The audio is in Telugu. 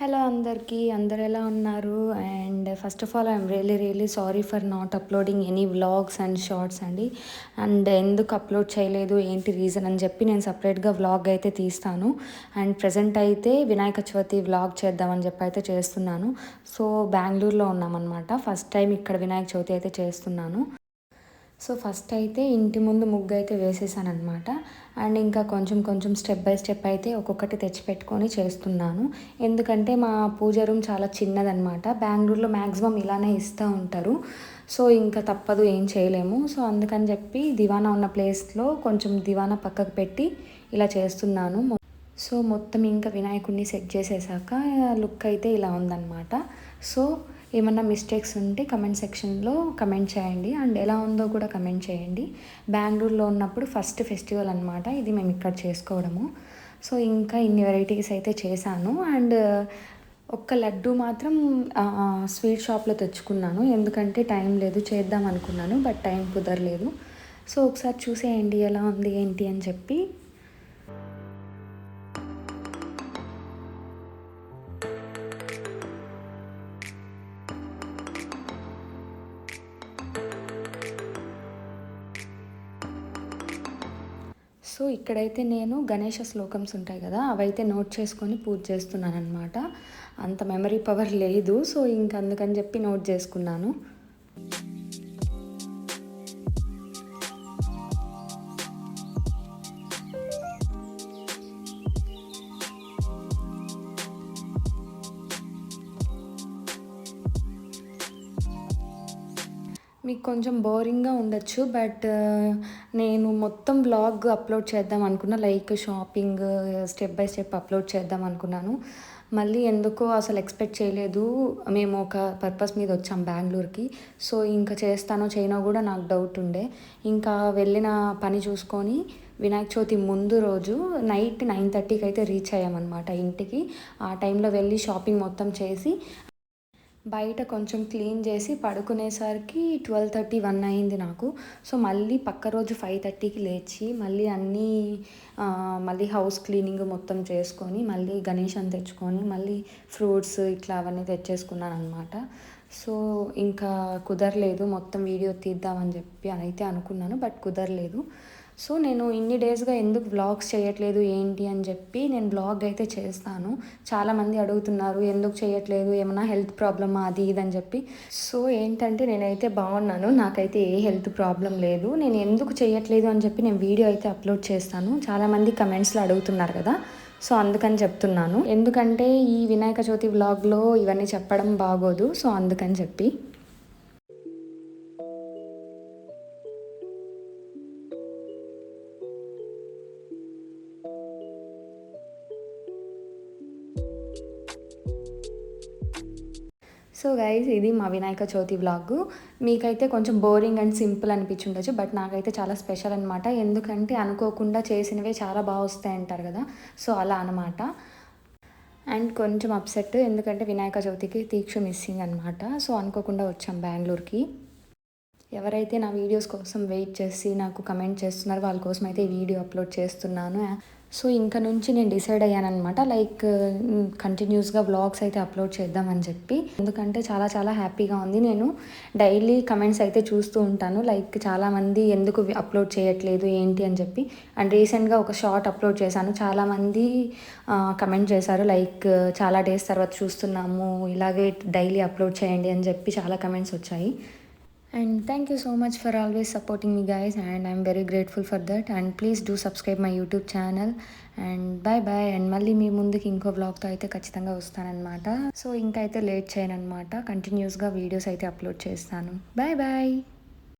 హలో అందరికీ అందరు ఎలా ఉన్నారు? And first of all I'm really really sorry for not uploading any vlogs and shorts అండి. అండ్ ఎందుకు అప్లోడ్ చేయలేదు ఏంటి రీజన్ అని చెప్పి నేను సపరేట్గా వ్లాగ్ అయితే తీస్తాను. అండ్ ప్రజెంట్ అయితే వినాయక చవితి వ్లాగ్ చేద్దామని చెప్పి అయితే చేస్తున్నాను. సో బెంగళూరులో ఉన్నామన్నమాట. ఫస్ట్ టైం ఇక్కడ వినాయక చవితి అయితే చేస్తున్నాను. సో ఫస్ట్ అయితే ఇంటి ముందు ముగ్గు అయితే వేసేసాను అనమాట అండ్ ఇంకా కొంచెం కొంచెం స్టెప్ బై స్టెప్ అయితే ఒక్కొక్కటి తెచ్చిపెట్టుకొని చేస్తున్నాను. ఎందుకంటే మా పూజ రూమ్ చాలా చిన్నదనమాట బెంగళూరులో మ్యాక్సిమం ఇలానే ఇస్తూ ఉంటారు. సో ఇంకా తప్పదు ఏం చేయలేము. సో అందుకని చెప్పి దివానా ఉన్న ప్లేస్లో కొంచెం దివానా పక్కకు పెట్టి ఇలా చేస్తున్నాను. సో మొత్తం ఇంకా వినాయకుడిని సెట్ చేసేసాక లుక్ అయితే ఇలా ఉందన్నమాట. సో ఏమన్నా మిస్టేక్స్ ఉంటే కమెంట్ సెక్షన్లో కమెంట్ చేయండి. అండ్ ఎలా ఉందో కూడా కమెంట్ చేయండి. బెంగళూరులో ఉన్నప్పుడు ఫస్ట్ ఫెస్టివల్ అనమాట ఇది మేము ఇక్కడ చేసుకోవడము. సో ఇంకా ఇన్ని వెరైటీస్ అయితే చేశాను. అండ్ uh, ఒక్క లడ్డు మాత్రం స్వీట్ షాప్లో తెచ్చుకున్నాను. ఎందుకంటే టైం లేదు చేద్దాం అనుకున్నాను బట్ టైం కుదరలేదు. సో ఒకసారి చూసేయండి ఎలా ఉంది ఏంటి అని చెప్పి. సో ఇక్కడైతే నేను గణేష శ్లోకమ్స్ ఉంటాయి కదా అవైతే నోట్ చేసుకొని పూజ చేస్తున్నాను అనమాట అంత మెమరీ పవర్ లేదు సో ఇంక అందుకని చెప్పి నోట్ చేసుకున్నాను. మీకు కొంచెం బోరింగ్గా ఉండొచ్చు బట్ నేను మొత్తం బ్లాగ్ అప్లోడ్ చేద్దాం అనుకున్నా. Like shopping step by step upload చేద్దాం అనుకున్నాను. మళ్ళీ ఎందుకో అసలు ఎక్స్పెక్ట్ చేయలేదు. మేము ఒక పర్పస్ మీద వచ్చాం బెంగళూరుకి. సో ఇంకా చేస్తానో చేయనో కూడా నాకు డౌట్ ఉండే. ఇంకా వెళ్ళిన పని చూసుకొని వినాయక చవితి ముందు రోజు నైట్ నైన్ థర్టీకి అయితే రీచ్ అయ్యామన్నమాట ఇంటికి. ఆ టైంలో వెళ్ళి షాపింగ్ మొత్తం చేసి బయట కొంచెం క్లీన్ చేసి పడుకునేసరికి ట్వెల్వ్ థర్టీ వన్ అయింది నాకు. సో మళ్ళీ పక్క రోజు ఫైవ్ థర్టీకి లేచి మళ్ళీ అన్నీ మళ్ళీ హౌస్ క్లీనింగ్ మొత్తం చేసుకొని మళ్ళీ గణేషన్ తెచ్చుకొని మళ్ళీ ఫ్రూట్స్ ఇట్లా అవన్నీ తెచ్చేసుకున్నాను అనమాట సో ఇంకా కుదరలేదు మొత్తం వీడియో తీద్దామని చెప్పి అయితే అనుకున్నాను బట్ కుదరలేదు. సో నేను ఇన్ని డేస్గా ఎందుకు బ్లాగ్స్ చేయట్లేదు ఏంటి అని చెప్పి నేను బ్లాగ్ అయితే చేస్తాను. చాలామంది అడుగుతున్నారు ఎందుకు చేయట్లేదు? ఏమైనా హెల్త్ ప్రాబ్లమ్? అది ఇది అని చెప్పి. సో ఏంటంటే నేనైతే బాగున్నాను. నాకైతే ఏ హెల్త్ ప్రాబ్లం లేదు. నేను ఎందుకు చేయట్లేదు అని చెప్పి నేను వీడియో అయితే అప్లోడ్ చేస్తాను. చాలామంది కమెంట్స్లో అడుగుతున్నారు కదా. సో అందుకని చెప్తున్నాను. ఎందుకంటే ఈ వినాయక చవితి బ్లాగ్లో ఇవన్నీ చెప్పడం బాగోదు. సో అందుకని చెప్పి. సో గైజ్ ఇది మా వినాయక చవితి వ్లాగ్ మీకైతే కొంచెం బోరింగ్ అండ్ సింపుల్ అనిపించుండొచ్చు బట్ నాకైతే చాలా స్పెషల్ అనమాట ఎందుకంటే అనుకోకుండా చేసినవే చాలా బాగా వస్తాయి అంటారు కదా. సో అలా అనమాట అండ్ కొంచెం అప్సెట్ ఎందుకంటే వినాయక చవితికి తీక్ష మిస్సింగ్ అనమాట సో అనుకోకుండా వచ్చాం బెంగళూరుకి. ఎవరైతే నా వీడియోస్ కోసం వెయిట్ చేసి నాకు కమెంట్ చేస్తున్నారో వాళ్ళ కోసం అయితే ఈ వీడియో అప్లోడ్ చేస్తున్నాను. సో ఇంకా నుంచి నేను డిసైడ్ అయ్యానమాట లైక్ కంటిన్యూస్గా వ్లాగ్స్ అయితే అప్లోడ్ చేద్దామని చెప్పి. ఎందుకంటే చాలా చాలా హ్యాపీగా ఉంది. నేను డైలీ కమెంట్స్ అయితే చూస్తూ ఉంటాను. లైక్ చాలామంది ఎందుకు అప్లోడ్ చేయట్లేదు ఏంటి అని చెప్పి. అండ్ రీసెంట్గా ఒక షార్ట్ అప్లోడ్ చేశాను. చాలామంది కమెంట్ చేశారు లైక్ చాలా డేస్ తర్వాత చూస్తున్నాము ఇలాగే డైలీ అప్లోడ్ చేయండి అని చెప్పి చాలా కమెంట్స్ వచ్చాయి. And thank you so much for always supporting me guys and I'm very grateful for that and please do subscribe my YouTube channel and bye bye and మళ్ళీ మీ ముందుకు ఇంకో బ్లాగ్తో అయితే ఖచ్చితంగా వస్తానన్నమాట. సో ఇంకైతే లేట్ చేయను అనమాట కంటిన్యూస్గా వీడియోస్ అయితే అప్లోడ్ చేస్తాను. Bye bye